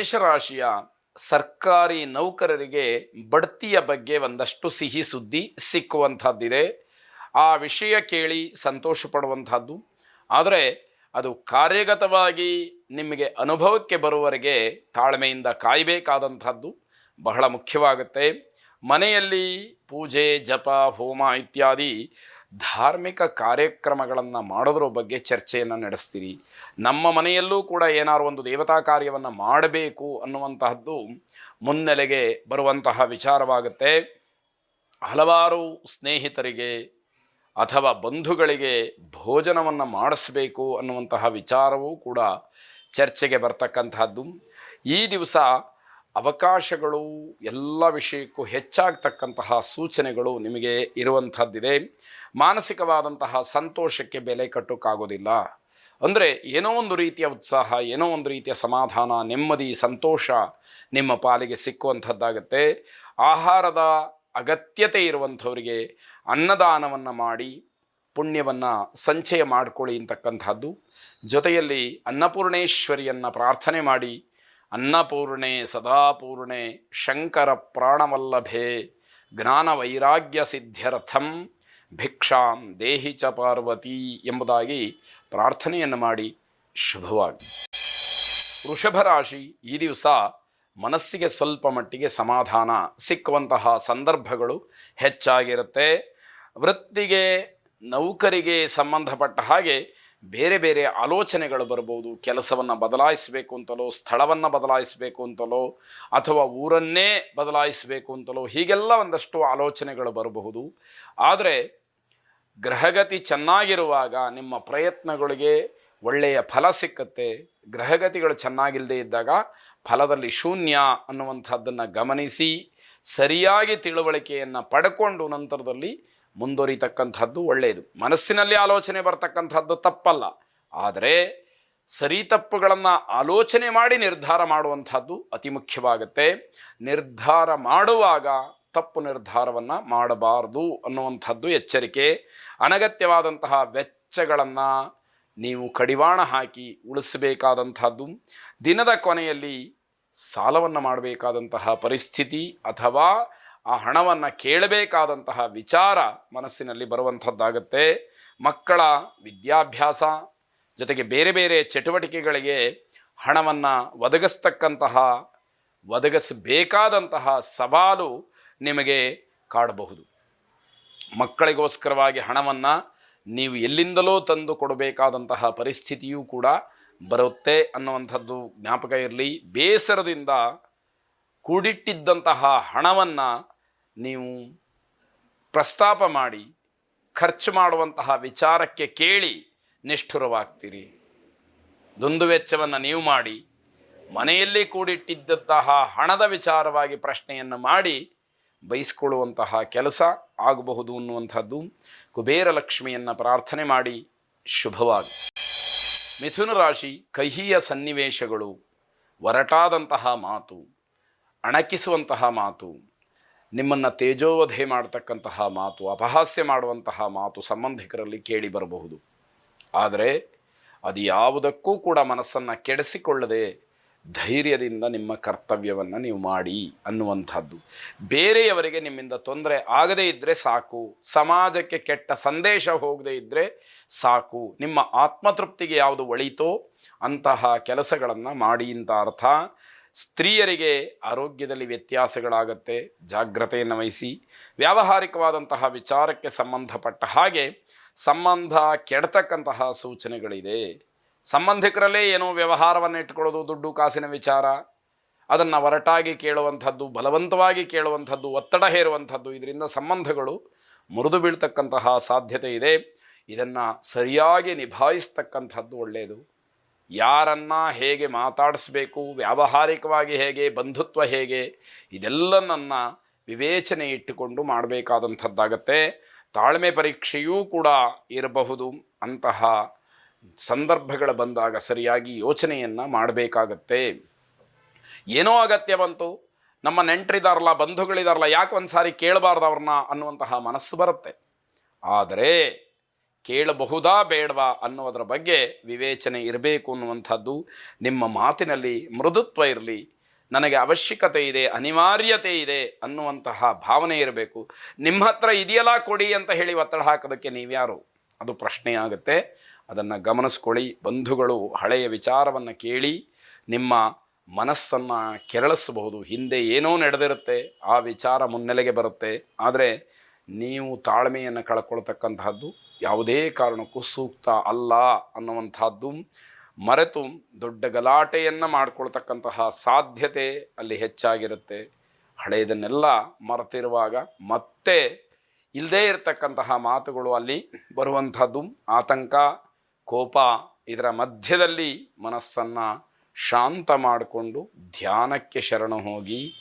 ಮೇಷರಾಶಿಯ ಸರ್ಕಾರಿ ನೌಕರರಿಗೆ ಬಡ್ತಿಯ ಬಗ್ಗೆ ಒಂದಷ್ಟು ಸಿಹಿ ಸುದ್ದಿ ಸಿಕ್ಕುವಂಥದ್ದಿದೆ. ಆ ವಿಷಯ ಕೇಳಿ ಸಂತೋಷ ಪಡುವಂಥದ್ದು. ಆದರೆ ಅದು ಕಾರ್ಯಗತವಾಗಿ ನಿಮಗೆ ಅನುಭವಕ್ಕೆ ಬರುವವರೆಗೆ ತಾಳ್ಮೆಯಿಂದ ಕಾಯಬೇಕಾದಂಥದ್ದು ಬಹಳ ಮುಖ್ಯವಾಗುತ್ತೆ. ಮನೆಯಲ್ಲಿ ಪೂಜೆ, ಜಪ, ಹೋಮ ಇತ್ಯಾದಿ ಧಾರ್ಮಿಕ ಕಾರ್ಯಕ್ರಮಗಳನ್ನು ಮಾಡೋದ್ರ ಬಗ್ಗೆ ಚರ್ಚೆಯನ್ನು ನಡೆಸ್ತೀರಿ. ನಮ್ಮ ಮನೆಯಲ್ಲೂ ಕೂಡ ಏನಾದ್ರು ಒಂದು ದೇವತಾ ಕಾರ್ಯವನ್ನು ಮಾಡಬೇಕು ಅನ್ನುವಂತಹದ್ದು ಮುನ್ನೆಲೆಗೆ ಬರುವಂತಹ ವಿಚಾರವಾಗುತ್ತೆ. ಹಲವಾರು ಸ್ನೇಹಿತರಿಗೆ ಅಥವಾ ಬಂಧುಗಳಿಗೆ ಭೋಜನವನ್ನು ಮಾಡಿಸಬೇಕು ಅನ್ನುವಂತಹ ವಿಚಾರವೂ ಕೂಡ ಚರ್ಚೆಗೆ ಬರ್ತಕ್ಕಂತಹದ್ದು. ಈ ದಿವಸ ಅವಕಾಶಗಳು ಎಲ್ಲ ವಿಷಯಕ್ಕೂ ಹೆಚ್ಚಾಗ್ತಕ್ಕಂತಹ ಸೂಚನೆಗಳು ನಿಮಗೆ ಇರುವಂಥದ್ದಿದೆ ಮಾನಸಿಕವಾದಂತಹ ಸಂತೋಷಕ್ಕೆ ಬೆಲೆ ಕಟ್ಟೋಕ್ಕಾಗೋದಿಲ್ಲ. ಅಂದರೆ ಏನೋ ಒಂದು ರೀತಿಯ ಉತ್ಸಾಹ, ಏನೋ ಒಂದು ರೀತಿಯ ಸಮಾಧಾನ, ನೆಮ್ಮದಿ, ಸಂತೋಷ ನಿಮ್ಮ ಪಾಲಿಗೆ ಸಿಕ್ಕುವಂಥದ್ದಾಗತ್ತೆ. ಆಹಾರದ ಅಗತ್ಯತೆ ಇರುವಂಥವರಿಗೆ ಅನ್ನದಾನವನ್ನು ಮಾಡಿ, ಪುಣ್ಯವನ್ನು ಸಂಚಯ ಮಾಡಿಕೊಳ್ಳಿ ಅಂತಕ್ಕಂಥದ್ದು. ಜೊತೆಯಲ್ಲಿ ಅನ್ನಪೂರ್ಣೇಶ್ವರಿಯನ್ನು ಪ್ರಾರ್ಥನೆ ಮಾಡಿ, ಅನ್ನಪೂರ್ಣೆ ಸದಾಪೂರ್ಣೆ ಶಂಕರ ಪ್ರಾಣವಲ್ಲಭೆ ಜ್ಞಾನ ವೈರಾಗ್ಯ ಸಿದ್ಧ್ಯರ್ಥಂ ಭಿಕ್ಷಾಂ ದೇಹಿ ಚ ಪಾರ್ವತಿ ಎಂಬುದಾಗಿ ಪ್ರಾರ್ಥನೆಯನ್ನು ಮಾಡಿ ಶುಭವಾಗಿ. ವೃಷಭ ರಾಶಿ ಈ ದಿವಸ ಮನಸ್ಸಿಗೆ ಸ್ವಲ್ಪ ಮಟ್ಟಿಗೆ ಸಮಾಧಾನ ಸಿಕ್ಕುವಂತಹ ಸಂದರ್ಭಗಳು ಹೆಚ್ಚಾಗಿರುತ್ತೆ. ವೃತ್ತಿಗೆ, ನೌಕರಿಗೆ ಸಂಬಂಧಪಟ್ಟ ಹಾಗೆ ಬೇರೆ ಬೇರೆ ಆಲೋಚನೆಗಳು ಬರ್ಬೋದು. ಕೆಲಸವನ್ನು ಬದಲಾಯಿಸಬೇಕು ಅಂತಲೋ, ಸ್ಥಳವನ್ನು ಬದಲಾಯಿಸಬೇಕು ಅಂತಲೋ, ಅಥವಾ ಊರನ್ನೇ ಬದಲಾಯಿಸಬೇಕು ಅಂತಲೋ ಹೀಗೆಲ್ಲ ಒಂದಷ್ಟು ಆಲೋಚನೆಗಳು ಬರಬಹುದು. ಆದರೆ ಗ್ರಹಗತಿ ಚೆನ್ನಾಗಿರುವಾಗ ನಿಮ್ಮ ಪ್ರಯತ್ನಗಳಿಗೆ ಒಳ್ಳೆಯ ಫಲ ಸಿಕ್ಕತ್ತೆ. ಗ್ರಹಗತಿಗಳು ಚೆನ್ನಾಗಿಲ್ಲದೆ ಇದ್ದಾಗ ಫಲದಲ್ಲಿ ಶೂನ್ಯ ಅನ್ನುವಂಥದ್ದನ್ನು ಗಮನಿಸಿ, ಸರಿಯಾಗಿ ತಿಳುವಳಿಕೆಯನ್ನು ಪಡ್ಕೊಂಡು ನಂತರದಲ್ಲಿ ಮುಂದುವರಿತಕ್ಕಂಥದ್ದು ಒಳ್ಳೆಯದು ಮನಸ್ಸಿನಲ್ಲಿ ಆಲೋಚನೆ ಬರ್ತಕ್ಕಂಥದ್ದು ತಪ್ಪಲ್ಲ. ಆದರೆ ಸರಿ ತಪ್ಪುಗಳನ್ನು ಆಲೋಚನೆ ಮಾಡಿ ನಿರ್ಧಾರ ಮಾಡುವಂಥದ್ದು ಅತಿ ಮುಖ್ಯವಾಗುತ್ತೆ. ನಿರ್ಧಾರ ಮಾಡುವಾಗ ತಪ್ಪು ನಿರ್ಧಾರವನ್ನು ಮಾಡಬಾರದು ಅನ್ನುವಂಥದ್ದು ಎಚ್ಚರಿಕೆ. ಅನಗತ್ಯವಾದಂತಹ ವೆಚ್ಚಗಳನ್ನು ನೀವು ಕಡಿವಾಣ ಹಾಕಿ ಉಳಿಸಬೇಕಾದಂಥದ್ದು. ದಿನದ ಕೊನೆಯಲ್ಲಿ ಸಾಲವನ್ನು ಮಾಡಬೇಕಾದಂತಹ ಪರಿಸ್ಥಿತಿ ಅಥವಾ ಆ ಹಣವನ್ನು ಕೇಳಬೇಕಾದಂತಹ ವಿಚಾರ ಮನಸ್ಸಿನಲ್ಲಿ ಬರುವಂಥದ್ದಾಗತ್ತೆ. ಮಕ್ಕಳ ವಿದ್ಯಾಭ್ಯಾಸ, ಜೊತೆಗೆ ಬೇರೆ ಬೇರೆ ಚಟುವಟಿಕೆಗಳಿಗೆ ಹಣವನ್ನು ಒದಗಿಸ್ತಕ್ಕಂತಹ, ಒದಗಿಸಬೇಕಾದಂತಹ ಸವಾಲು ನಿಮಗೆ ಕಾಡಬಹುದು. ಮಕ್ಕಳಿಗೋಸ್ಕರವಾಗಿ ಹಣವನ್ನು ನೀವು ಎಲ್ಲಿಂದಲೋ ತಂದು ಕೊಡಬೇಕಾದಂತಹ ಪರಿಸ್ಥಿತಿಯೂ ಕೂಡ ಬರುತ್ತೆ ಅನ್ನುವಂಥದ್ದು ಜ್ಞಾಪಕ ಇರಲಿ. ಬೇಸರದಿಂದ ಕೂಡಿಟ್ಟಿದ್ದಂತಹ ಹಣವನ್ನು ನೀವು ಪ್ರಸ್ತಾಪ ಮಾಡಿ, ಖರ್ಚು ಮಾಡುವಂತಹ ವಿಚಾರಕ್ಕೆ ಕೇಳಿ ನಿಷ್ಠುರವಾಗ್ತೀರಿ. ದುಂದು ವೆಚ್ಚವನ್ನು ನೀವು ಮಾಡಿ, ಮನೆಯಲ್ಲಿ ಕೂಡಿಟ್ಟಿದ್ದಂತಹ ಹಣದ ವಿಚಾರವಾಗಿ ಪ್ರಶ್ನೆಯನ್ನು ಮಾಡಿ ಬಯಸ್ಕೊಳ್ಳುವಂತಹ ಕೆಲಸ ಆಗಬಹುದು ಅನ್ನುವಂಥದ್ದು ಕುಬೇರ ಲಕ್ಷ್ಮಿಯನ್ನು ಪ್ರಾರ್ಥನೆ ಮಾಡಿ ಶುಭವಾಗಿ ಮಿಥುನ ರಾಶಿ ಕಹಿಯ ಸನ್ನಿವೇಶಗಳು, ಒರಟಾದಂತಹ ಮಾತು, ಅಣಕಿಸುವಂತಹ ಮಾತು, ನಿಮ್ಮನ್ನು ತೇಜೋವಧೆ ಮಾಡತಕ್ಕಂತಹ ಮಾತು, ಅಪಹಾಸ್ಯ ಮಾಡುವಂತಹ ಮಾತು ಸಂಬಂಧಿಕರಲ್ಲಿ ಕೇಳಿ ಬರಬಹುದು. ಆದರೆ ಅದು ಯಾವುದಕ್ಕೂ ಕೂಡ ಮನಸ್ಸನ್ನು ಕೆಡಿಸಿಕೊಳ್ಳದೆ ಧೈರ್ಯದಿಂದ ನಿಮ್ಮ ಕರ್ತವ್ಯವನ್ನು ನೀವು ಮಾಡಿ ಅನ್ನುವಂಥದ್ದು. ಬೇರೆಯವರಿಗೆ ನಿಮ್ಮಿಂದ ತೊಂದರೆ ಆಗದೇ ಇದ್ದರೆ ಸಾಕು. ಸಮಾಜಕ್ಕೆ ಕೆಟ್ಟ ಸಂದೇಶ ಹೋಗದೇ ಇದ್ದರೆ ಸಾಕು. ನಿಮ್ಮ ಆತ್ಮತೃಪ್ತಿಗೆ ಯಾವುದು ಒಳಿತೋ ಅಂತಹ ಕೆಲಸಗಳನ್ನು ಮಾಡಿ ಅಂತ ಅರ್ಥ. ಸ್ತ್ರೀಯರಿಗೆ ಆರೋಗ್ಯದಲ್ಲಿ ವ್ಯತ್ಯಾಸಗಳಾಗತ್ತೆ. ಜಾಗ್ರತೆಯನ್ನು ವಹಿಸಿ. ವ್ಯಾವಹಾರಿಕವಾದಂತಹ ವಿಚಾರಕ್ಕೆ ಸಂಬಂಧಪಟ್ಟ ಹಾಗೆ ಸಂಬಂಧ ಕೆಡತಕ್ಕಂತಹ ಸೂಚನೆಗಳಿದೆ. ಸಂಬಂಧಿಕರಲ್ಲೇ ಏನೋ ವ್ಯವಹಾರವನ್ನು ಇಟ್ಕೊಳ್ಳೋದು ದುಡ್ಡು, ಕಾಸಿನ ವಿಚಾರ, ಅದನ್ನು ಒರಟಾಗಿ ಕೇಳುವಂಥದ್ದು, ಬಲವಂತವಾಗಿ ಕೇಳುವಂಥದ್ದು, ಒತ್ತಡ ಹೇರುವಂಥದ್ದು, ಇದರಿಂದ ಸಂಬಂಧಗಳು ಮುರಿದು ಬೀಳ್ತಕ್ಕಂತಹ ಸಾಧ್ಯತೆ ಇದೆ. ಇದನ್ನು ಸರಿಯಾಗಿ ನಿಭಾಯಿಸ್ತಕ್ಕಂಥದ್ದು ಒಳ್ಳೆಯದು ಯಾರನ್ನ ಹೇಗೆ ಮಾತಾಡಿಸ್ಬೇಕು, ವ್ಯಾವಹಾರಿಕವಾಗಿ ಹೇಗೆ, ಬಂಧುತ್ವ ಹೇಗೆ ಇದೆಲ್ಲ ನನ್ನ ವಿವೇಚನೆ ಇಟ್ಟುಕೊಂಡು ಮಾಡಬೇಕಾದಂಥದ್ದಾಗತ್ತೆ. ತಾಳ್ಮೆ ಪರೀಕ್ಷೆಯೂ ಕೂಡ ಇರಬಹುದು ಅಂತಹ ಸಂದರ್ಭಗಳು ಬಂದಾಗ ಸರಿಯಾಗಿ ಯೋಚನೆಯನ್ನು ಮಾಡಬೇಕಾಗತ್ತೆ. ಏನೋ ಅಗತ್ಯ ಬಂತು, ನಮ್ಮ ನೆಂಟರಿದಾರಲ್ಲ ಬಂಧುಗಳಿದಾರಲ್ಲ ಯಾಕೆ ಒಂದು ಸಾರಿ ಕೇಳಬಾರ್ದು ಅವ್ರನ್ನ ಅನ್ನುವಂತಹ ಮನಸ್ಸು ಬರುತ್ತೆ. ಆದರೆ ಕೇಳಬಹುದಾ ಬೇಡವಾ ಅನ್ನೋದರ ಬಗ್ಗೆ ವಿವೇಚನೆ ಇರಬೇಕು ಅನ್ನುವಂಥದ್ದು ನಿಮ್ಮ ಮಾತಿನಲ್ಲಿ ಮೃದುತ್ವ ಇರಲಿ. ನನಗೆ ಅವಶ್ಯಕತೆ ಇದೆ, ಅನಿವಾರ್ಯತೆ ಇದೆ ಅನ್ನುವಂತಹ ಭಾವನೆ ಇರಬೇಕು. ನಿಮ್ಮ ಹತ್ರ ಇದೆಯಲ್ಲ ಕೊಡಿ ಅಂತ ಹೇಳಿ ಒತ್ತಡ ಹಾಕೋದಕ್ಕೆ ನೀವ್ಯಾರು? ಅದು ಪ್ರಶ್ನೆ ಆಗುತ್ತೆ. ಅದನ್ನು ಗಮನಿಸ್ಕೊಳ್ಳಿ. ಬಂಧುಗಳು ಹಳೆಯ ವಿಚಾರವನ್ನು ಕೇಳಿ, ನಿಮ್ಮ ಮನಸ್ಸನ್ನು ಕೆರಳಿಸಬಹುದು. ಹಿಂದೆ ಏನೋ ನಡೆದಿರುತ್ತೆ, ಆ ವಿಚಾರ ಮುನ್ನೆಲೆಗೆ ಬರುತ್ತೆ. ಆದರೆ ನೀವು ತಾಳ್ಮೆಯನ್ನು ಕಳ್ಕೊಳ್ತಕ್ಕಂತಹದ್ದು ಯಾವುದೇ ಕಾರಣಕ್ಕೂ ಸೂಕ್ತ ಅಲ್ಲ ಅನ್ನುವಂಥದ್ದು ಮರೆತು ದೊಡ್ಡ ಗಲಾಟೆಯನ್ನು ಮಾಡಿಕೊಳ್ತಕ್ಕಂತಹ ಸಾಧ್ಯತೆ ಅಲ್ಲಿ ಹೆಚ್ಚಾಗಿರುತ್ತೆ. ಹಳೆಯದನ್ನೆಲ್ಲ ಮರೆತಿರುವಾಗ ಮತ್ತೆ ಇಲ್ಲದೇ ಇರತಕ್ಕಂತಹ ಮಾತುಗಳು ಅಲ್ಲಿ ಬರುವಂಥದ್ದು ಆತಂಕ ಕೋಪ ಇದರ ಮಧ್ಯದಲ್ಲಿ ಮನಸ್ಸನ್ನು ಶಾಂತ ಮಾಡಿಕೊಂಡು ಧ್ಯಾನಕ್ಕೆ ಶರಣ ಹೋಗಿ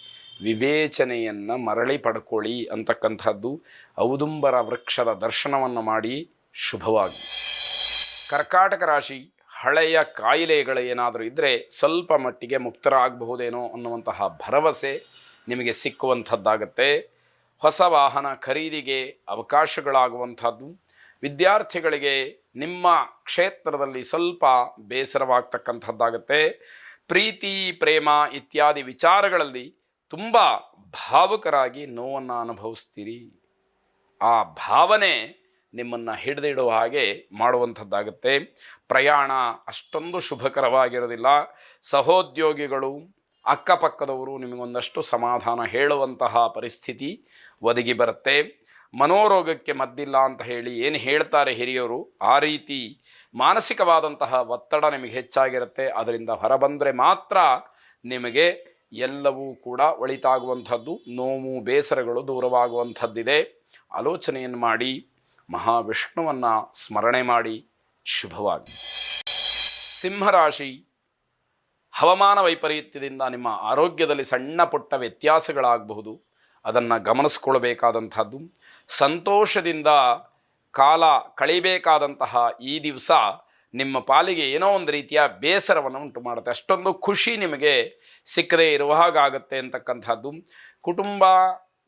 ವಿವೇಚನೆಯನ್ನು ಮರಳಿ ಪಡ್ಕೊಳ್ಳಿ ಅಂತಕ್ಕಂಥದ್ದು ಔದುಂಬರ ವೃಕ್ಷದ ದರ್ಶನವನ್ನು ಮಾಡಿ ಶುಭವಾಗಿ. ಕರ್ಕಾಟಕ ರಾಶಿ ಹಳೆಯ ಕಾಯಿಲೆಗಳು ಏನಾದರೂ ಇದ್ದರೆ ಸ್ವಲ್ಪ ಮಟ್ಟಿಗೆ ಮುಕ್ತರಾಗಬಹುದೇನೋ ಅನ್ನುವಂತಹ ಭರವಸೆ ನಿಮಗೆ ಸಿಕ್ಕುವಂಥದ್ದಾಗತ್ತೆ. ಹೊಸ ವಾಹನ ಖರೀದಿಗೆ ಅವಕಾಶಗಳಾಗುವಂಥದ್ದು. ವಿದ್ಯಾರ್ಥಿಗಳಿಗೆ ನಿಮ್ಮ ಕ್ಷೇತ್ರದಲ್ಲಿ ಸ್ವಲ್ಪ ಬೇಸರವಾಗ್ತಕ್ಕಂಥದ್ದಾಗತ್ತೆ. ಪ್ರೀತಿ, ಪ್ರೇಮ ಇತ್ಯಾದಿ ವಿಚಾರಗಳಲ್ಲಿ ತುಂಬ ಭಾವುಕರಾಗಿ ನೋವನ್ನು ಅನುಭವಿಸ್ತೀರಿ. ಆ ಭಾವನೆ ನಿಮ್ಮನ್ನು ಹಿಡಿದಿಡುವ ಹಾಗೆ ಮಾಡುವಂಥದ್ದಾಗುತ್ತೆ. ಪ್ರಯಾಣ ಅಷ್ಟೊಂದು ಶುಭಕರವಾಗಿರೋದಿಲ್ಲ. ಸಹೋದ್ಯೋಗಿಗಳು, ಅಕ್ಕಪಕ್ಕದವರು ನಿಮಗೊಂದಷ್ಟು ಸಮಾಧಾನ ಹೇಳುವಂತಹ ಪರಿಸ್ಥಿತಿ ಒದಗಿ ಬರುತ್ತೆ. ಮನೋರೋಗಕ್ಕೆ ಮದ್ದಿಲ್ಲ ಅಂತ ಹೇಳಿ ಏನು ಹೇಳ್ತಾರೆ ಹಿರಿಯರು, ಆ ರೀತಿ ಮಾನಸಿಕವಾದಂತಹ ಒತ್ತಡ ನಿಮಗೆ ಹೆಚ್ಚಾಗಿರುತ್ತೆ. ಅದರಿಂದ ಹೊರಬಂದರೆ ಮಾತ್ರ ನಿಮಗೆ ಎಲ್ಲವೂ ಕೂಡ ಒಳಿತಾಗುವಂಥದ್ದು, ನೋವು, ಬೇಸರಗಳು ದೂರವಾಗುವಂಥದ್ದಿದೆ. ಆಲೋಚನೆಯನ್ನು ಮಾಡಿ, ಮಹಾವಿಷ್ಣುವನ್ನು ಸ್ಮರಣೆ ಮಾಡಿ, ಶುಭವಾಗಿ. ಸಿಂಹರಾಶಿ, ಹವಾಮಾನ ವೈಪರೀತ್ಯದಿಂದ ನಿಮ್ಮ ಆರೋಗ್ಯದಲ್ಲಿ ಸಣ್ಣ ಪುಟ್ಟ ವ್ಯತ್ಯಾಸಗಳಾಗಬಹುದು. ಅದನ್ನು ಗಮನಿಸ್ಕೊಳ್ಬೇಕಾದಂಥದ್ದು. ಸಂತೋಷದಿಂದ ಕಾಲ ಕಳಿಬೇಕಾದಂತಹ ಈ ದಿವಸ ನಿಮ್ಮ ಪಾಲಿಗೆ ಏನೋ ಒಂದು ರೀತಿಯ ಬೇಸರವನ್ನು ಉಂಟು ಮಾಡುತ್ತೆ. ಅಷ್ಟೊಂದು ಖುಷಿ ನಿಮಗೆ ಸಿಕ್ಕದೇ ಇರುವ ಹಾಗಾಗುತ್ತೆ ಅಂತಕ್ಕಂಥದ್ದು. ಕುಟುಂಬ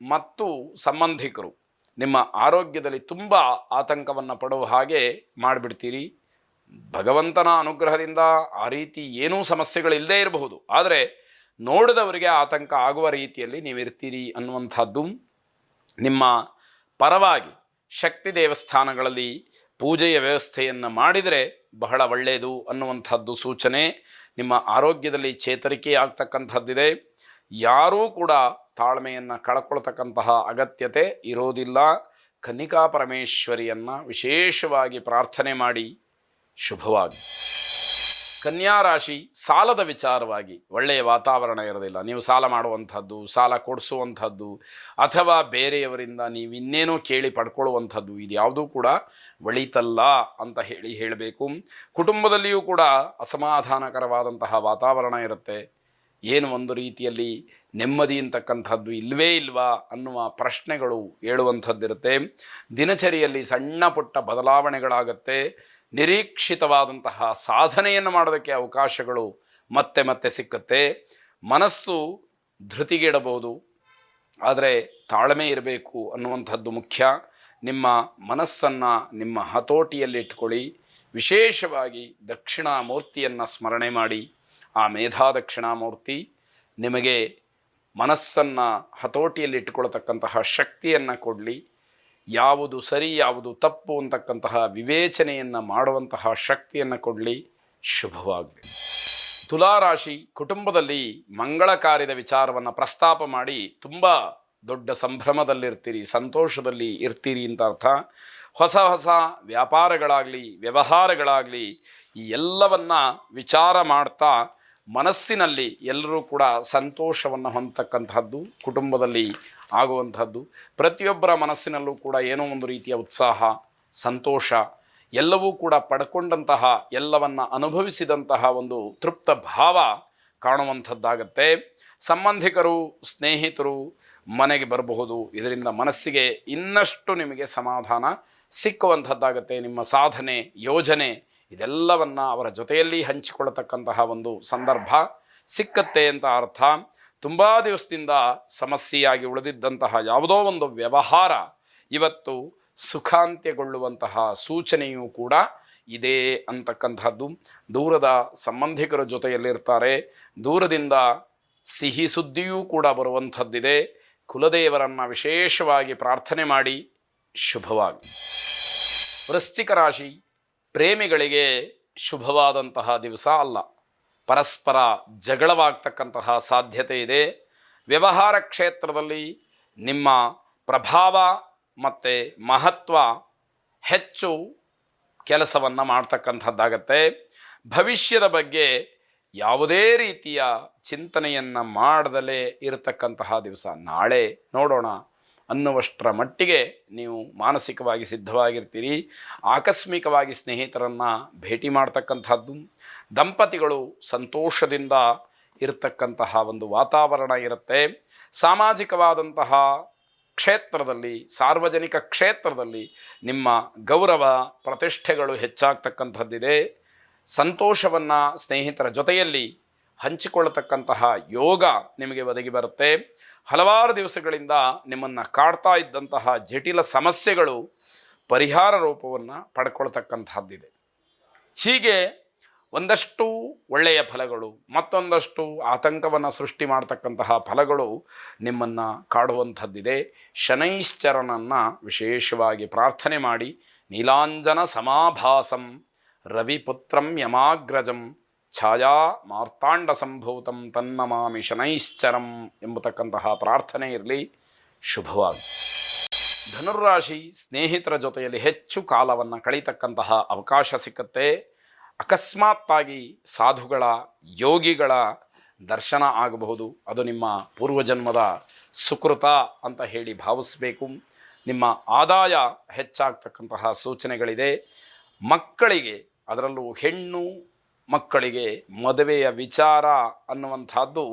ಮತ್ತು ಸಂಬಂಧಿಕರು ನಿಮ್ಮ ಆರೋಗ್ಯದಲ್ಲಿ ತುಂಬ ಆತಂಕವನ್ನು ಪಡುವ ಹಾಗೆ ಮಾಡಿಬಿಡ್ತೀರಿ. ಭಗವಂತನ ಅನುಗ್ರಹದಿಂದ ಆ ರೀತಿ ಏನೂ ಸಮಸ್ಯೆಗಳಿಲ್ಲದೇ ಇರಬಹುದು. ಆದರೆ ನೋಡಿದವರಿಗೆ ಆತಂಕ ಆಗುವ ರೀತಿಯಲ್ಲಿ ನೀವಿರ್ತೀರಿ ಅನ್ನುವಂಥದ್ದು. ನಿಮ್ಮ ಪರವಾಗಿ ಶಕ್ತಿ ದೇವಸ್ಥಾನಗಳಲ್ಲಿ ಪೂಜೆಯ ವ್ಯವಸ್ಥೆಯನ್ನು ಮಾಡಿದರೆ ಬಹಳ ಒಳ್ಳೆಯದು ಅನ್ನುವಂಥದ್ದು ಸೂಚನೆ. ನಿಮ್ಮ ಆರೋಗ್ಯದಲ್ಲಿ ಚೇತರಿಕೆ ಆಗ್ತಕ್ಕಂಥದ್ದಿದೆ. ಯಾರೂ ಕೂಡ ತಾಳ್ಮೆಯನ್ನು ಕಳ್ಕೊಳ್ತಕ್ಕಂತಹ ಅಗತ್ಯತೆ ಇರೋದಿಲ್ಲ. ಕನಿಕಾ ಪರಮೇಶ್ವರಿಯನ್ನು ವಿಶೇಷವಾಗಿ ಪ್ರಾರ್ಥನೆ ಮಾಡಿ ಶುಭವಾಗಿ ಕನ್ಯಾ ರಾಶಿ ಸಾಲದ ವಿಚಾರವಾಗಿ ಒಳ್ಳೆಯ ವಾತಾವರಣ ಇರೋದಿಲ್ಲ. ನೀವು ಸಾಲ ಮಾಡುವಂಥದ್ದು, ಸಾಲ ಕೊಡಿಸುವಂಥದ್ದು, ಅಥವಾ ಬೇರೆಯವರಿಂದ ನೀವು ಇನ್ನೇನೋ ಕೇಳಿ ಪಡ್ಕೊಳ್ಳುವಂಥದ್ದು, ಇದು ಯಾವುದೂ ಕೂಡ ಒಳಿತಲ್ಲ ಅಂತ ಹೇಳಿ ಹೇಳಬೇಕು. ಕುಟುಂಬದಲ್ಲಿಯೂ ಕೂಡ ಅಸಮಾಧಾನಕರವಾದಂತಹ ವಾತಾವರಣ ಇರುತ್ತೆ. ಏನು ಒಂದು ರೀತಿಯಲ್ಲಿ ನೆಮ್ಮದಿ ಅಂತಕ್ಕಂಥದ್ದು ಇಲ್ವೇ ಇಲ್ವಾ ಅನ್ನುವ ಪ್ರಶ್ನೆಗಳು ಹೇಳುವಂಥದ್ದಿರುತ್ತೆ ದಿನಚರಿಯಲ್ಲಿ ಸಣ್ಣ ಪುಟ್ಟ ಬದಲಾವಣೆಗಳಾಗತ್ತೆ. ನಿರೀಕ್ಷಿತವಾದಂತಹ ಸಾಧನೆಯನ್ನು ಮಾಡೋದಕ್ಕೆ ಅವಕಾಶಗಳು ಮತ್ತೆ ಮತ್ತೆ ಸಿಕ್ಕತ್ತೆ. ಮನಸ್ಸು ಧೃತಿಗೆಡಬಹುದು. ಆದರೆ ತಾಳ್ಮೆ ಇರಬೇಕು ಅನ್ನುವಂಥದ್ದು ಮುಖ್ಯ. ನಿಮ್ಮ ಮನಸ್ಸನ್ನು ನಿಮ್ಮ ಹತೋಟಿಯಲ್ಲಿ ಇಟ್ಕೊಳ್ಳಿ. ವಿಶೇಷವಾಗಿ ದಕ್ಷಿಣಾಮೂರ್ತಿಯನ್ನು ಸ್ಮರಣೆ ಮಾಡಿ. ಆ ಮೇಧಾ ದಕ್ಷಿಣಾಮೂರ್ತಿ ನಿಮಗೆ ಮನಸ್ಸನ್ನು ಹತೋಟಿಯಲ್ಲಿ ಇಟ್ಟುಕೊಳ್ತಕ್ಕಂತಹ ಶಕ್ತಿಯನ್ನು ಕೊಡಲಿ. ಯಾವುದು ಸರಿ, ಯಾವುದು ತಪ್ಪು ಅಂತಕ್ಕಂತಹ ವಿವೇಚನೆಯನ್ನು ಮಾಡುವಂತಹ ಶಕ್ತಿಯನ್ನು ಕೊಡಲಿ. ಶುಭವಾಗಲಿ. ತುಲಾರಾಶಿ ಕುಟುಂಬದಲ್ಲಿ ಮಂಗಳ ಕಾರ್ಯದ ವಿಚಾರವನ್ನು ಪ್ರಸ್ತಾಪ ಮಾಡಿ ತುಂಬ ದೊಡ್ಡ ಸಂಭ್ರಮದಲ್ಲಿರ್ತೀರಿ, ಸಂತೋಷದಲ್ಲಿ ಇರ್ತೀರಿ ಅಂತ ಅರ್ಥ. ಹೊಸ ಹೊಸ ವ್ಯಾಪಾರಗಳಾಗಲಿ, ವ್ಯವಹಾರಗಳಾಗಲಿ ಈ ಎಲ್ಲವನ್ನ ವಿಚಾರ ಮಾಡ್ತಾ ಮನಸ್ಸಿನಲ್ಲಿ ಎಲ್ಲರೂ ಕೂಡ ಸಂತೋಷವನ್ನು ಹೊಂದತಕ್ಕಂತಹದ್ದು ಕುಟುಂಬದಲ್ಲಿ ಆಗುವಂಥದ್ದು. ಪ್ರತಿಯೊಬ್ಬರ ಮನಸ್ಸಿನಲ್ಲೂ ಕೂಡ ಏನೋ ಒಂದು ರೀತಿಯ ಉತ್ಸಾಹ, ಸಂತೋಷ, ಎಲ್ಲವೂ ಕೂಡ ಪಡ್ಕೊಂಡಂತಹ, ಎಲ್ಲವನ್ನು ಅನುಭವಿಸಿದಂತಹ ಒಂದು ತೃಪ್ತ ಭಾವ ಕಾಣುವಂಥದ್ದಾಗತ್ತೆ. ಸಂಬಂಧಿಕರು, ಸ್ನೇಹಿತರು ಮನೆಗೆ ಬರಬಹುದು. ಇದರಿಂದ ಮನಸ್ಸಿಗೆ ಇನ್ನಷ್ಟು ನಿಮಗೆ ಸಮಾಧಾನ ಸಿಕ್ಕುವಂಥದ್ದಾಗತ್ತೆ. ನಿಮ್ಮ ಸಾಧನೆ, ಯೋಜನೆ, ಇದೆಲ್ಲವನ್ನ ಅವರ ಜೊತೆಯಲ್ಲಿ ಹಂಚಿಕೊಳ್ಳತಕ್ಕಂತಹ ಒಂದು ಸಂದರ್ಭ ಸಿಕ್ಕತ್ತೆ ಅಂತ ಅರ್ಥ. ತುಂಬ ದಿವಸದಿಂದ ಸಮಸ್ಯೆಯಾಗಿ ಉಳಿದಿದ್ದಂತಹ ಯಾವುದೋ ಒಂದು ವ್ಯವಹಾರ, ಇವತ್ತು ಸುಖಾಂತ್ಯಗೊಳ್ಳುವಂತಹ ಸೂಚನೆಯೂ ಕೂಡ ಇದೆ ಅಂತಕ್ಕಂಥದ್ದು. ದೂರದ ಸಂಬಂಧಿಕರ ಜೊತೆಯಲ್ಲಿರ್ತಾರೆ. ದೂರದಿಂದ ಸಿಹಿ ಸುದ್ದಿಯೂ ಕೂಡ ಬರುವಂಥದ್ದಿದೆ. ಕುಲದೇವರನ್ನು ವಿಶೇಷವಾಗಿ ಪ್ರಾರ್ಥನೆ ಮಾಡಿ ಶುಭವಾಗಿ ವೃಶ್ಚಿಕ ರಾಶಿ ಪ್ರೇಮಿಗಳಿಗೆ ಶುಭವಾದಂತಹ ದಿವಸ ಅಲ್ಲ. ಪರಸ್ಪರ ಜಗಳವಾಗ್ತಕ್ಕಂತಹ ಸಾಧ್ಯತೆ ಇದೆ. ವ್ಯವಹಾರ ಕ್ಷೇತ್ರದಲ್ಲಿ ನಿಮ್ಮ ಪ್ರಭಾವ ಮತ್ತು ಮಹತ್ವ ಹೆಚ್ಚು ಕೆಲಸವನ್ನು ಮಾಡ್ತಕ್ಕಂಥದ್ದಾಗತ್ತೆ. ಭವಿಷ್ಯದ ಬಗ್ಗೆ ಯಾವುದೇ ರೀತಿಯ ಚಿಂತನೆಯನ್ನು ಮಾಡದಲೇ ಇರತಕ್ಕಂತಹ ದಿವಸ. ನಾಳೆ ನೋಡೋಣ. ಅನ್ನುವಷ್ಟರ ಮಟ್ಟಿಗೆ ನೀವು ಮಾನಸಿಕವಾಗಿ ಸಿದ್ಧವಾಗಿರ್ತೀರಿ. ಆಕಸ್ಮಿಕವಾಗಿ ಸ್ನೇಹಿತರನ್ನು ಭೇಟಿ ಮಾಡ್ತಕ್ಕಂಥದ್ದು, ದಂಪತಿಗಳು ಸಂತೋಷದಿಂದ ಇರತಕ್ಕಂತಹ ಒಂದು ವಾತಾವರಣ ಇರುತ್ತೆ. ಸಾಮಾಜಿಕವಾದಂತಹ ಕ್ಷೇತ್ರದಲ್ಲಿ, ಸಾರ್ವಜನಿಕ ಕ್ಷೇತ್ರದಲ್ಲಿ ನಿಮ್ಮ ಗೌರವ, ಪ್ರತಿಷ್ಠೆಗಳು ಹೆಚ್ಚಾಗ್ತಕ್ಕಂಥದ್ದಿದೆ. ಸಂತೋಷವನ್ನು ಸ್ನೇಹಿತರ ಜೊತೆಯಲ್ಲಿ ಹಂಚಿಕೊಳ್ಳತಕ್ಕಂತಹ ಯೋಗ ನಿಮಗೆ ಒದಗಿ ಬರುತ್ತೆ. ಹಲವಾರು ದಿವಸಗಳಿಂದ ನಿಮ್ಮನ್ನು ಕಾಡ್ತಾ ಇದ್ದಂತಹ ಜಟಿಲ ಸಮಸ್ಯೆಗಳು ಪರಿಹಾರ ರೂಪವನ್ನು ಪಡ್ಕೊಳ್ತಕ್ಕಂಥದ್ದಿದೆ ಹೀಗೆ ಒಂದಷ್ಟು ಒಳ್ಳೆಯ ಫಲಗಳು, ಮತ್ತೊಂದಷ್ಟು ಆತಂಕವನ್ನು ಸೃಷ್ಟಿ ಮಾಡ್ತಕ್ಕಂತಹ ಫಲಗಳು ನಿಮ್ಮನ್ನು ಕಾಡುವಂಥದ್ದಿದೆ ಶನೈಶ್ಚರನನ್ನು ವಿಶೇಷವಾಗಿ ಪ್ರಾರ್ಥನೆ ಮಾಡಿ, ನೀಲಾಂಜನ ಸಮಾಭಾಸಂ ರವಿಪುತ್ರಂ ಯಮಾಗ್ರಜಂ ಛಾಯಾ ಮಾರ್ತಾಂಡ ಸಂಭೂತಂ ತನ್ನಮಾಮಿ ಶನೈಶ್ಚರಂ ಎಂಬತಕ್ಕಂತಹ ಪ್ರಾರ್ಥನೆ ಇರಲಿ ಶುಭವಾಗಿ ಧನುರಾಶಿ ಸ್ನೇಹಿತರ ಜೊತೆಯಲ್ಲಿ ಹೆಚ್ಚು ಕಾಲವನ್ನು ಕಳೀತಕ್ಕಂತಹ ಅವಕಾಶ ಸಿಕ್ಕತ್ತೆ. ಅಕಸ್ಮಾತ್ತಾಗಿ ಸಾಧುಗಳ, ಯೋಗಿಗಳ ದರ್ಶನ ಆಗಬಹುದು. ಅದು ನಿಮ್ಮ ಪೂರ್ವಜನ್ಮದ ಸುಕೃತ ಅಂತ ಹೇಳಿ ಭಾವಿಸಬೇಕು. ನಿಮ್ಮ ಆದಾಯ ಹೆಚ್ಚಾಗ್ತಕ್ಕಂತಹ ಸೂಚನೆಗಳಿದೆ. ಮಕ್ಕಳಿಗೆ ಅದರಲ್ಲೂ ಹೆಣ್ಣು ಮಕ್ಕಳಿಗೆ ಮದುವೆಯ ವಿಚಾರ ಅನ್ನುವಂತಹದ್ದು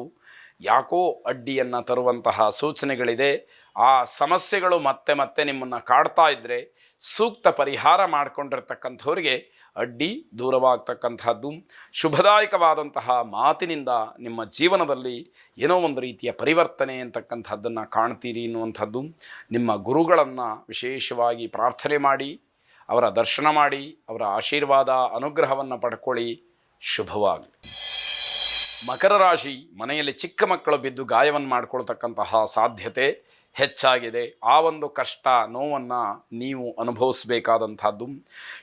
ಯಾಕೋ ಅಡ್ಡಿಯನ್ನು ತರುವಂತಹ ಸೂಚನೆಗಳಿದೆ. ಆ ಸಮಸ್ಯೆಗಳು ಮತ್ತೆ ಮತ್ತೆ ನಿಮ್ಮನ್ನು ಕಾಡ್ತಾ ಇದ್ದರೆ ಸೂಕ್ತ ಪರಿಹಾರ ಮಾಡಿಕೊಂಡಿರ್ತಕ್ಕಂಥವ್ರಿಗೆ ಅಡ್ಡಿ ದೂರವಾಗ್ತಕ್ಕಂಥದ್ದು. ಶುಭದಾಯಕವಾದಂತಹ ಮಾತಿನಿಂದ ನಿಮ್ಮ ಜೀವನದಲ್ಲಿ ಏನೋ ಒಂದು ರೀತಿಯ ಪರಿವರ್ತನೆ ಅಂತಕ್ಕಂಥದ್ದನ್ನು ಕಾಣ್ತೀರಿ ಎನ್ನುವಂಥದ್ದು ನಿಮ್ಮ ಗುರುಗಳನ್ನು ವಿಶೇಷವಾಗಿ ಪ್ರಾರ್ಥನೆ ಮಾಡಿ, ಅವರ ದರ್ಶನ ಮಾಡಿ, ಅವರ ಆಶೀರ್ವಾದ, ಅನುಗ್ರಹವನ್ನು ಪಡ್ಕೊಳ್ಳಿ. ಶುಭವಾಗಲಿ. ಮಕರ ರಾಶಿ ಮನೆಯಲ್ಲಿ ಚಿಕ್ಕ ಮಕ್ಕಳು ಬಿದ್ದು ಗಾಯವನ್ನು ಮಾಡಿಕೊಳ್ತಕ್ಕಂತಹ ಸಾಧ್ಯತೆ ಹೆಚ್ಚಾಗಿದೆ. ಆ ಒಂದು ಕಷ್ಟ, ನೋವನ್ನು ನೀವು ಅನುಭವಿಸಬೇಕಾದಂಥದ್ದು.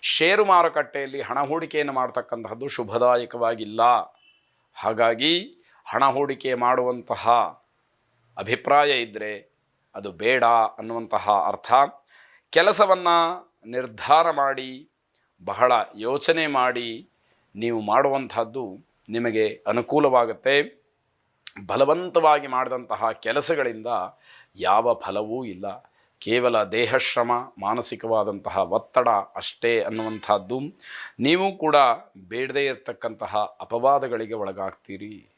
ಷೇರು ಮಾರುಕಟ್ಟೆಯಲ್ಲಿ ಹಣ ಹೂಡಿಕೆಯನ್ನು ಮಾಡ್ತಕ್ಕಂತಹದ್ದು ಶುಭದಾಯಕವಾಗಿಲ್ಲ. ಹಾಗಾಗಿ ಹಣ ಹೂಡಿಕೆ ಮಾಡುವಂತಹ ಅಭಿಪ್ರಾಯ ಇದ್ದರೆ ಅದು ಬೇಡ ಅನ್ನುವಂತಹ ಅರ್ಥ. ಕೆಲಸವನ್ನು ನಿರ್ಧಾರ ಮಾಡಿ, ಬಹಳ ಯೋಚನೆ ಮಾಡಿ ನೀವು ಮಾಡುವಂಥದ್ದು ನಿಮಗೆ ಅನುಕೂಲವಾಗುತ್ತೆ. ಬಲವಂತವಾಗಿ ಮಾಡಿದಂತಹ ಕೆಲಸಗಳಿಂದ ಯಾವ ಫಲವೂ ಇಲ್ಲ. ಕೇವಲ ದೇಹಶ್ರಮ, ಮಾನಸಿಕವಾದಂತಹ ಒತ್ತಡ ಅಷ್ಟೇ ಅನ್ನುವಂಥದ್ದು. ನೀವು ಕೂಡ ಬೇಡದೇ ಇರತಕ್ಕಂತಹ ಅಪವಾದಗಳಿಗೆ ಒಳಗಾಗ್ತೀರಿ.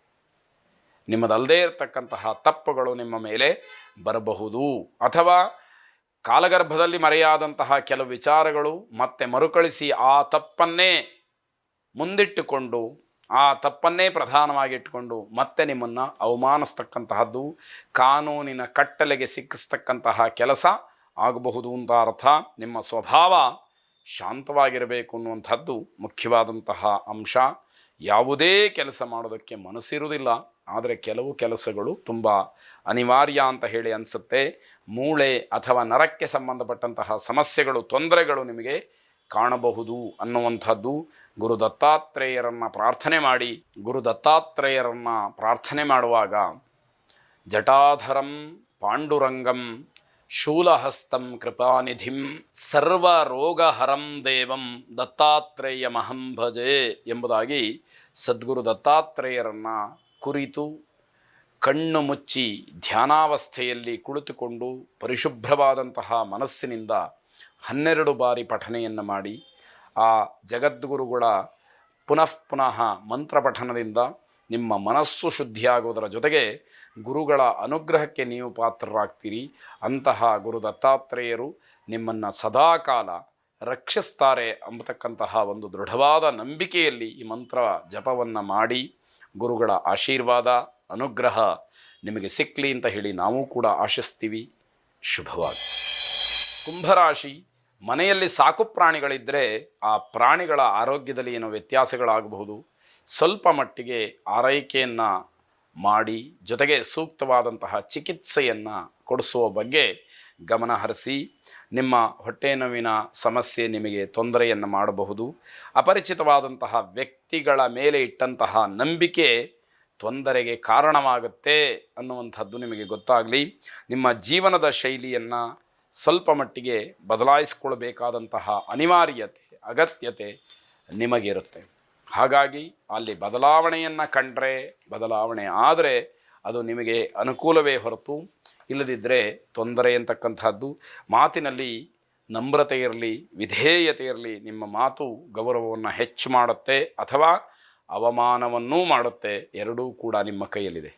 ನಿಮ್ಮದಲ್ಲದೇ ಇರತಕ್ಕಂತಹ ತಪ್ಪುಗಳು ನಿಮ್ಮ ಮೇಲೆ ಬರಬಹುದು. ಅಥವಾ ಕಾಲಗರ್ಭದಲ್ಲಿ ಮರೆಯಾದಂತಹ ಕೆಲವು ವಿಚಾರಗಳು ಮತ್ತೆ ಮರುಕಳಿಸಿ ಆ ತಪ್ಪನ್ನೇ ಮುಂದಿಟ್ಟುಕೊಂಡು, ಆ ತಪ್ಪನ್ನೇ ಪ್ರಧಾನವಾಗಿಟ್ಟುಕೊಂಡು ಮತ್ತೆ ನಿಮ್ಮನ್ನು ಅವಮಾನಿಸ್ತಕ್ಕಂತಹದ್ದು, ಕಾನೂನಿನ ಕಟ್ಟಲೆಗೆ ಸಿಕ್ಕಿಸ್ತಕ್ಕಂತಹ ಕೆಲಸ ಆಗಬಹುದು ಅಂತ ಅರ್ಥ ನಿಮ್ಮ ಸ್ವಭಾವ ಶಾಂತವಾಗಿರಬೇಕು ಅನ್ನುವಂಥದ್ದು ಮುಖ್ಯವಾದಂತಹ ಅಂಶ. ಯಾವುದೇ ಕೆಲಸ ಮಾಡೋದಕ್ಕೆ ಮನಸ್ಸಿರುವುದಿಲ್ಲ, ಆದರೆ ಕೆಲವು ಕೆಲಸಗಳು ತುಂಬ ಅನಿವಾರ್ಯ ಅಂತ ಹೇಳಿ ಅನಿಸುತ್ತೆ. ಮೂಳೆ ಅಥವಾ ನರಕ್ಕೆ ಸಂಬಂಧಪಟ್ಟಂತಹ ಸಮಸ್ಯೆಗಳು, ತೊಂದರೆಗಳು ನಿಮಗೆ ಕಾಣಬಹುದು ಅನ್ನುವಂಥದ್ದು ಗುರು ದತ್ತಾತ್ರೇಯರನ್ನು ಪ್ರಾರ್ಥನೆ ಮಾಡಿ, ಗುರು ದತ್ತಾತ್ರೇಯರನ್ನು ಪ್ರಾರ್ಥನೆ ಮಾಡುವಾಗ, ಜಟಾಧರಂ ಪಾಂಡುರಂಗಂ ಶೂಲಹಸ್ತಂ ಕೃಪಾನಿಧಿಂ ಸರ್ವರೋಗಹರಂ ದೇವಂ ದತ್ತಾತ್ರೇಯ ಮಹಂಭಜೆ ಎಂಬುದಾಗಿ ಸದ್ಗುರು ದತ್ತಾತ್ರೇಯರನ್ನು ಕುರಿತು ಕಣ್ಣು ಮುಚ್ಚಿ ಧ್ಯಾನಾವಸ್ಥೆಯಲ್ಲಿ ಕುಳಿತುಕೊಂಡು ಪರಿಶುಭ್ರವಾದಂತಹ ಮನಸ್ಸಿನಿಂದ ಹನ್ನೆರಡು ಬಾರಿ ಪಠನೆಯನ್ನು ಮಾಡಿ ಆ ಜಗದ್ಗುರುಗಳ ಪುನಃ ಪುನಃ ಮಂತ್ರ ಪಠನದಿಂದ ನಿಮ್ಮ ಮನಸ್ಸು ಶುದ್ಧಿಯಾಗುವುದರ ಜೊತೆಗೆ ಗುರುಗಳ ಅನುಗ್ರಹಕ್ಕೆ ನೀವು ಪಾತ್ರರಾಗ್ತೀರಿ. ಅಂತಹ ಗುರು ದತ್ತಾತ್ರೇಯರು ನಿಮ್ಮನ್ನು ಸದಾಕಾಲ ರಕ್ಷಿಸ್ತಾರೆ ಅಂಬತಕ್ಕಂತಹ ಒಂದು ದೃಢವಾದ ನಂಬಿಕೆಯಲ್ಲಿ ಈ ಮಂತ್ರ ಜಪವನ್ನು ಮಾಡಿ ಗುರುಗಳ ಆಶೀರ್ವಾದ, ಅನುಗ್ರಹ ನಿಮಗೆ ಸಿಕ್ಕಲಿ ಅಂತ ಹೇಳಿ ನಾವು ಕೂಡ ಆಶಿಸ್ತೀವಿ. ಶುಭವಾಗಿ ಕುಂಭರಾಶಿ ಮನೆಯಲ್ಲಿ ಸಾಕು ಪ್ರಾಣಿಗಳಿದ್ದರೆ ಆ ಪ್ರಾಣಿಗಳ ಆರೋಗ್ಯದಲ್ಲಿ ಏನೋ ವ್ಯತ್ಯಾಸಗಳಾಗಬಹುದು. ಸ್ವಲ್ಪ ಮಟ್ಟಿಗೆ ಆರೈಕೆಯನ್ನು ಮಾಡಿ, ಜೊತೆಗೆ ಸೂಕ್ತವಾದಂತಹ ಚಿಕಿತ್ಸೆಯನ್ನು ಕೊಡಿಸುವ ಬಗ್ಗೆ ಗಮನ ಹರಿಸಿ, ನಿಮ್ಮ ಹೊಟ್ಟೆ ನೋವಿನ ಸಮಸ್ಯೆ ನಿಮಗೆ ತೊಂದರೆಯನ್ನು ಮಾಡಬಹುದು. ಅಪರಿಚಿತವಾದಂತಹ ವ್ಯಕ್ತಿಗಳ ಮೇಲೆ ಇಟ್ಟಂತಹ ನಂಬಿಕೆ ತೊಂದರೆಗೆ ಕಾರಣವಾಗುತ್ತೆ ಅನ್ನುವಂಥದ್ದು ನಿಮಗೆ ಗೊತ್ತಾಗಲಿ. ನಿಮ್ಮ ಜೀವನದ ಶೈಲಿಯನ್ನು ಸ್ವಲ್ಪ ಮಟ್ಟಿಗೆ ಬದಲಾಯಿಸಿಕೊಳ್ಬೇಕಾದಂತಹ ಅನಿವಾರ್ಯತೆ, ಅಗತ್ಯತೆ ನಿಮಗಿರುತ್ತೆ. ಹಾಗಾಗಿ ಅಲ್ಲಿ ಬದಲಾವಣೆಯನ್ನು ಕಂಡ್ರೆ, ಬದಲಾವಣೆ ಆದರೆ ಅದು ನಿಮಗೆ ಅನುಕೂಲವೇ ಹೊರತು ಇಲ್ಲದಿದ್ದರೆ ತೊಂದರೆ ಅಂತಕ್ಕಂಥದ್ದು. ಮಾತಿನಲ್ಲಿ ನಮ್ರತೆ ಇರಲಿ, ವಿಧೇಯತೆ ಇರಲಿ, ನಿಮ್ಮ ಮಾತು ಗೌರವವನ್ನು ಹೆಚ್ಚು ಮಾಡುತ್ತೆ ಅಥವಾ ಅವಮಾನವನ್ನೂ ಮಾಡುತ್ತೆ, ಎರಡೂ ಕೂಡ ನಿಮ್ಮ ಕೈಯಲ್ಲಿದೆ.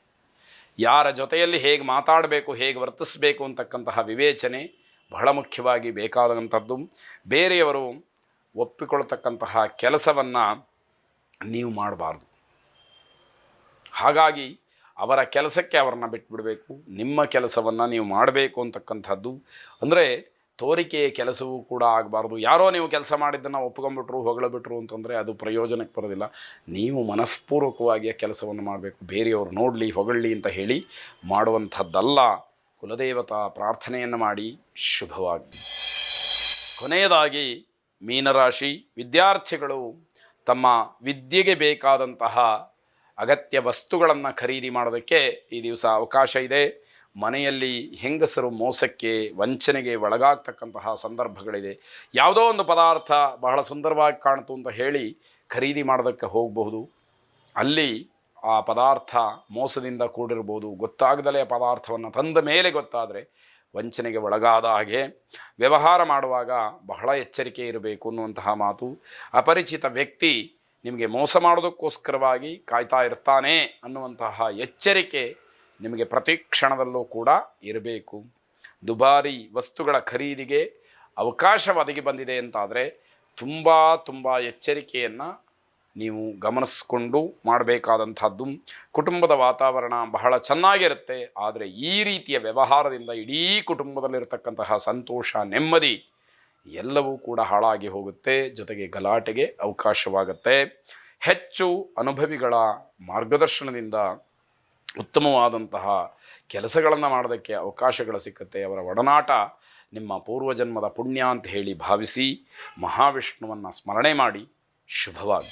ಯಾರ ಜೊತೆಯಲ್ಲಿ ಹೇಗೆ ಮಾತಾಡಬೇಕು, ಹೇಗೆ ವರ್ತಿಸಬೇಕು ಅಂತಕ್ಕಂತಹ ವಿವೇಚನೆ ಬಹಳ ಮುಖ್ಯವಾಗಿ ಬೇಕಾದಂಥದ್ದು. ಬೇರೆಯವರು ಒಪ್ಪಿಕೊಳ್ತಕ್ಕಂತಹ ಕೆಲಸವನ್ನು ನೀವು ಮಾಡಬಾರ್ದು. ಹಾಗಾಗಿ ಅವರ ಕೆಲಸಕ್ಕೆ ಅವರನ್ನು ಬಿಟ್ಬಿಡಬೇಕು, ನಿಮ್ಮ ಕೆಲಸವನ್ನು ನೀವು ಮಾಡಬೇಕು ಅಂತಕ್ಕಂಥದ್ದು. ಅಂದರೆ ತೋರಿಕೆಯ ಕೆಲಸವೂ ಕೂಡ ಆಗಬಾರ್ದು. ಯಾರೋ ನೀವು ಕೆಲಸ ಮಾಡಿದ್ದನ್ನು ಒಪ್ಕೊಂಡ್ಬಿಟ್ರು ಹೊಗಳಬಿಟ್ರು ಅಂತಂದರೆ ಅದು ಪ್ರಯೋಜನಕ್ಕೆ ಬರೋದಿಲ್ಲ. ನೀವು ಮನಸ್ಪೂರ್ವಕವಾಗಿ ಆ ಕೆಲಸವನ್ನು ಮಾಡಬೇಕು. ಬೇರೆಯವರು ನೋಡಲಿ, ಹೊಗಳಲಿ ಅಂತ ಹೇಳಿ ಮಾಡುವಂಥದ್ದಲ್ಲ. ಕುಲದೇವತಾ ಪ್ರಾರ್ಥನೆಯನ್ನು ಮಾಡಿ ಶುಭವಾಗಲಿ. ಕೊನೆಯದಾಗಿ ಮೀನರಾಶಿ ವಿದ್ಯಾರ್ಥಿಗಳು ತಮ್ಮ ವಿದ್ಯೆಗೆ ಬೇಕಾದಂತಹ ಅಗತ್ಯ ವಸ್ತುಗಳನ್ನು ಖರೀದಿ ಮಾಡೋದಕ್ಕೆ ಈ ದಿವಸ ಅವಕಾಶ ಇದೆ. ಮನೆಯಲ್ಲಿ ಹೆಂಗಸರು ಮೋಸಕ್ಕೆ, ವಂಚನೆಗೆ ಒಳಗಾಗ್ತಕ್ಕಂತಹ ಸಂದರ್ಭಗಳಿದೆ. ಯಾವುದೋ ಒಂದು ಪದಾರ್ಥ ಬಹಳ ಸುಂದರವಾಗಿ ಕಾಣ್ತು ಅಂತ ಹೇಳಿ ಖರೀದಿ ಮಾಡೋದಕ್ಕೆ ಹೋಗಬಹುದು. ಅಲ್ಲಿ ಆ ಪದಾರ್ಥ ಮೋಸದಿಂದ ಕೂಡಿರ್ಬೋದು ಗೊತ್ತಾಗದಲೇ ಪದಾರ್ಥವನ್ನು ತಂದ ಮೇಲೆ ಗೊತ್ತಾದರೆ ವಂಚನೆಗೆ ಒಳಗಾದ ಹಾಗೆ ವ್ಯವಹಾರ ಮಾಡುವಾಗ ಬಹಳ ಎಚ್ಚರಿಕೆ ಇರಬೇಕು ಅನ್ನುವಂತಹ ಮಾತು. ಅಪರಿಚಿತ ವ್ಯಕ್ತಿ ನಿಮಗೆ ಮೋಸ ಮಾಡೋದಕ್ಕೋಸ್ಕರವಾಗಿ ಕಾಯ್ತಾ ಇರ್ತಾನೆ ಅನ್ನುವಂತಹ ಎಚ್ಚರಿಕೆ ನಿಮಗೆ ಪ್ರತಿ ಕ್ಷಣದಲ್ಲೂ ಕೂಡ ಇರಬೇಕು. ದುಬಾರಿ ವಸ್ತುಗಳ ಖರೀದಿಗೆ ಅವಕಾಶ ಒದಗಿ ಬಂದಿದೆ ಅಂತಾದರೆ ತುಂಬ ತುಂಬ ಎಚ್ಚರಿಕೆಯನ್ನು ನೀವು ಗಮನಿಸ್ಕೊಂಡು ಮಾಡಬೇಕಾದಂಥದ್ದು. ಕುಟುಂಬದ ವಾತಾವರಣ ಬಹಳ ಚೆನ್ನಾಗಿರುತ್ತೆ. ಆದರೆ ಈ ರೀತಿಯ ವ್ಯವಹಾರದಿಂದ ಇಡೀ ಕುಟುಂಬದಲ್ಲಿರತಕ್ಕಂತಹ ಸಂತೋಷ, ನೆಮ್ಮದಿ ಎಲ್ಲವೂ ಕೂಡ ಹಾಳಾಗಿ ಹೋಗುತ್ತೆ. ಜೊತೆಗೆ ಗಲಾಟೆಗೆ ಅವಕಾಶವಾಗುತ್ತೆ. ಹೆಚ್ಚು ಅನುಭವಿಗಳ ಮಾರ್ಗದರ್ಶನದಿಂದ ಉತ್ತಮವಾದಂತಹ ಕೆಲಸಗಳನ್ನು ಮಾಡೋದಕ್ಕೆ ಅವಕಾಶಗಳು ಸಿಕ್ಕತ್ತೆ. ಅವರ ಒಡನಾಟ ನಿಮ್ಮ ಪೂರ್ವಜನ್ಮದ ಪುಣ್ಯ ಅಂತ ಹೇಳಿ ಭಾವಿಸಿ ಮಹಾವಿಷ್ಣುವನ್ನು ಸ್ಮರಣೆ ಮಾಡಿ. ಶುಭವಾಗಿ